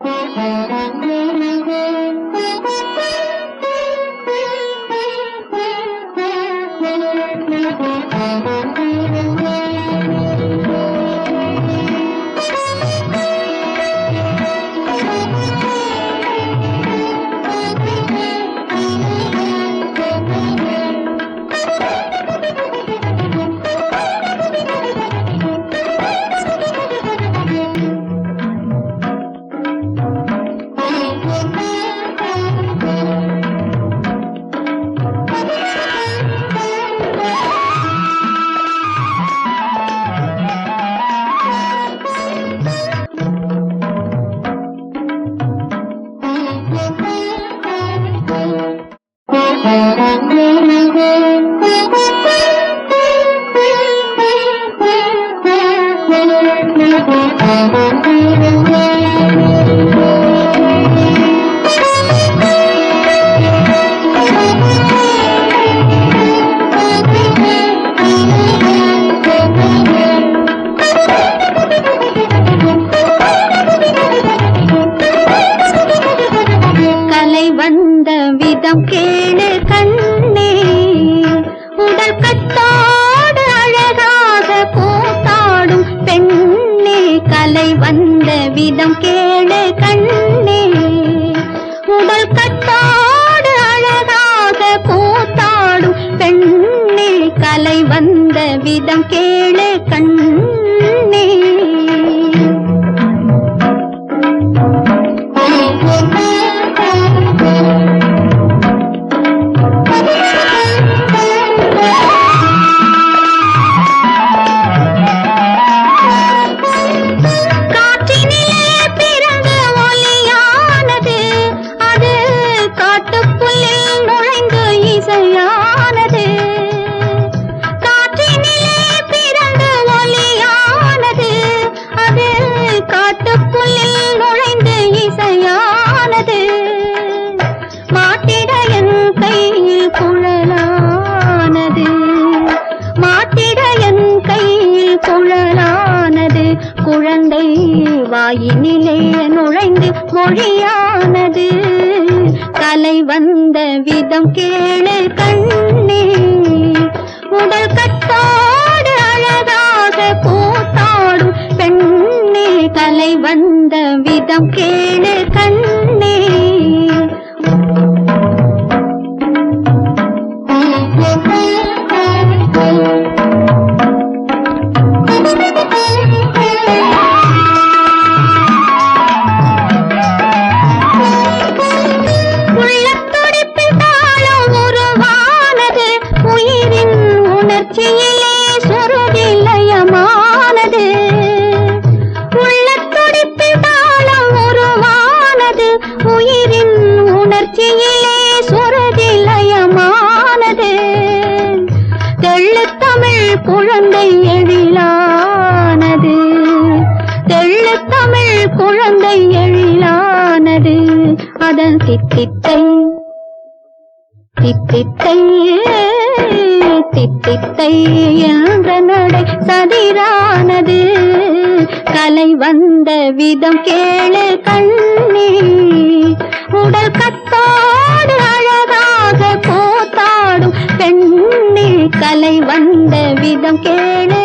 கலை விதம் கேளு கண்ணே. உடல் கட்டாடு அழகாக கூத்தாடும் பெண்ணே. கலை வந்த விதம் கேளு கண்ணே. உடல் கட்டாடு அழகாக கூத்தாடும் பெண்ணே. கலை வந்த விதம் கேளு கண்ணே. வாயினிலே நுழைந்து மொழியானது. கலை வந்த விதம் கேளு கண்ணே. உடல் கட்டாடு அழகாக பூத்தாடும் பெண்ணே. கலை வந்த விதம் கேளு அதன் தித்தித்தை தித்தித்தை தித்தித்தை என்ற நடை சதிரானது. கலை வந்த விதம் கேளு கண்ணே உடல் கத்தாடு அழகாக போத்தாடும் பெண்ணே கலை வந்த விதம் கேளு